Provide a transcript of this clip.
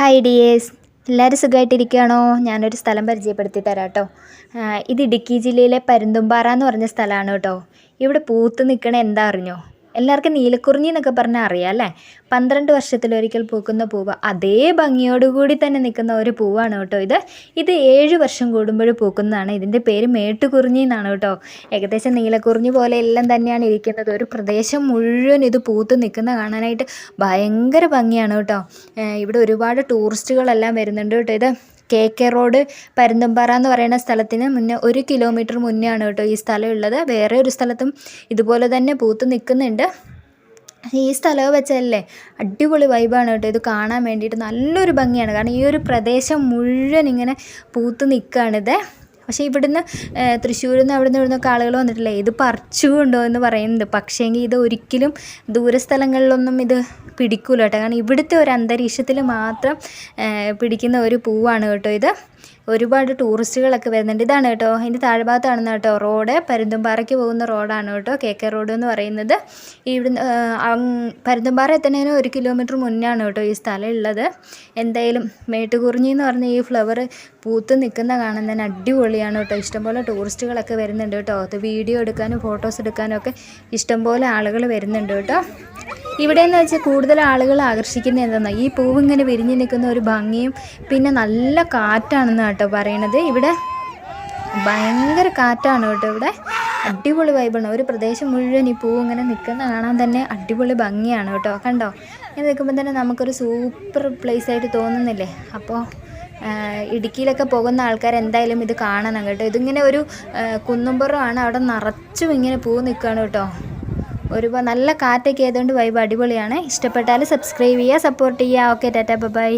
Hi dears എല്ലാവരും സുഖമായിട്ടിരിക്കുകയാണോ ഞാനൊരു സ്ഥലം പരിചയപ്പെടുത്തി തരാം കേട്ടോ ഇത് ഇടുക്കി ജില്ലയിലെ പരുന്തുംപാറ എന്ന് പറഞ്ഞ സ്ഥലമാണ് കേട്ടോ. ഇവിടെ പൂത്ത് നിൽക്കണ എന്താ അറിഞ്ഞോ? എല്ലാവർക്കും നീലക്കുറിഞ്ഞി എന്നൊക്കെ പറഞ്ഞാൽ അറിയാം അല്ലേ? പന്ത്രണ്ട് വർഷത്തിലൊരിക്കൽ പൂക്കുന്ന പൂവ് അതേ ഭംഗിയോടുകൂടി തന്നെ നിൽക്കുന്ന ഒരു പൂവാണ് കേട്ടോ ഇത്. ഇത് ഏഴ് വർഷം കൂടുമ്പോൾ പൂക്കുന്നതാണ്. ഇതിന്റെ പേര് മേട്ടുകുറിഞ്ഞി എന്നാണ് കേട്ടോ. ഏകദേശം നീലക്കുറിഞ്ഞി പോലെ എല്ലാം തന്നെയാണ് ഇരിക്കുന്നത്. ഒരു പ്രദേശം മുഴുവൻ ഇത് പൂത്ത് നിൽക്കുന്ന കാണാനായിട്ട് ഭയങ്കര ഭംഗിയാണ് കേട്ടോ. ഇവിടെ ഒരുപാട് ടൂറിസ്റ്റുകളെല്ലാം വരുന്നുണ്ട് കേട്ടോ ഇത്. കെ കെ റോഡ് പരുന്തുംപാറ എന്ന് പറയുന്ന സ്ഥലത്തിന് മുന്നേ ഒരു കിലോമീറ്റർ മുന്നേ ആണ് കേട്ടോ ഈ സ്ഥലം ഉള്ളത്. വേറെ ഒരു സ്ഥലത്തും ഇതുപോലെ തന്നെ പൂത്ത് നിൽക്കുന്നുണ്ട്. ഈ സ്ഥലം വെച്ചല്ലേ അടിപൊളി വൈബാണ് കേട്ടോ. ഇത് കാണാൻ വേണ്ടിയിട്ട് നല്ലൊരു ഭംഗിയാണ്. കാരണം ഈ ഒരു പ്രദേശം മുഴുവൻ ഇങ്ങനെ പൂത്ത് നിൽക്കുകയാണിത്. പക്ഷേ ഇവിടുന്ന് തൃശ്ശൂരിൽ നിന്ന് അവിടെ നിന്ന് ഇവിടുന്നൊക്കെ ആളുകൾ വന്നിട്ടില്ലേ? ഇത് പറിച്ചു കൊണ്ടോ എന്ന് പറയുന്നുണ്ട്. പക്ഷേങ്കിൽ ഇത് ഒരിക്കലും ദൂരസ്ഥലങ്ങളിലൊന്നും ഇത് പിടിക്കൂല കേട്ടോ. കാരണം ഇവിടുത്തെ ഒരു അന്തരീക്ഷത്തിൽ മാത്രം പിടിക്കുന്ന ഒരു പൂവാണ് കേട്ടോ ഇത്. ഒരുപാട് ടൂറിസ്റ്റുകളൊക്കെ വരുന്നുണ്ട്. ഇതാണ് കേട്ടോ. ഇതിന്റെ താഴ്ഭാഗത്താണെന്ന് കേട്ടോ. റോഡ് പരുന്തുംപാറയ്ക്ക് പോകുന്ന റോഡാണ് കേട്ടോ. കെ കെ റോഡ് എന്ന് പറയുന്നത്. ഇവിടുന്ന് പരുന്തുംപാറ എത്തുന്നതിന് ഒരു കിലോമീറ്റർ മുന്നാണ് കേട്ടോ ഈ സ്ഥലം ഉള്ളത്. എന്തായാലും മേട്ടുകുറിഞ്ഞി എന്ന് പറഞ്ഞ ഈ ഫ്ലവർ പൂത്ത് നിൽക്കുന്ന കാണാൻ തന്നെ അടിപൊളിയാണ് കേട്ടോ. ഇഷ്ടംപോലെ ടൂറിസ്റ്റുകളൊക്കെ വരുന്നുണ്ട് കേട്ടോ. അത് വീഡിയോ എടുക്കാനും ഫോട്ടോസ് എടുക്കാനും ഒക്കെ ഇഷ്ടംപോലെ ആളുകൾ വരുന്നുണ്ട് കേട്ടോ. ഇവിടെ എന്ന് വെച്ചാൽ കൂടുതൽ ആളുകൾ ആകർഷിക്കുന്ന എന്തെന്നാ? ഈ പൂവ് ഇങ്ങനെ വിരിഞ്ഞ് നിൽക്കുന്ന ഒരു ഭംഗിയും പിന്നെ നല്ല കാറ്റാണെന്ന് കേട്ടോ പറയണത്. ഇവിടെ ഭയങ്കര കാറ്റാണ് കേട്ടോ ഇവിടെ. അടിപൊളി വൈബാണ് ഒരു പ്രദേശം മുഴുവൻ ഈ പൂവ് ഇങ്ങനെ നിൽക്കുന്ന കാണാൻ തന്നെ അടിപൊളി ഭംഗിയാണ് കേട്ടോ. കണ്ടോ? ഇങ്ങനെ നിൽക്കുമ്പോൾ തന്നെ നമുക്കൊരു സൂപ്പർ പ്ലേസ് ആയിട്ട് തോന്നുന്നില്ലേ? അപ്പോൾ ഇടുക്കിയിലൊക്കെ പോകുന്ന ആൾക്കാർ എന്തായാലും ഇത് കാണണം കേട്ടോ. ഇതിങ്ങനെ ഒരു കുന്നുംപുറമാണ് അവിടെ നിറച്ചും ഇങ്ങനെ പൂ നിൽക്കുകയാണ് കേട്ടോ. ഒരുപാട് നല്ല കാറ്റൊക്കെ ആയതുകൊണ്ട് വൈബ് അടിപൊളിയാണ്. ഇഷ്ടപ്പെട്ടാൽ സബ്സ്ക്രൈബ് ചെയ്യുക സപ്പോർട്ട് ചെയ്യുക. Okay Tata by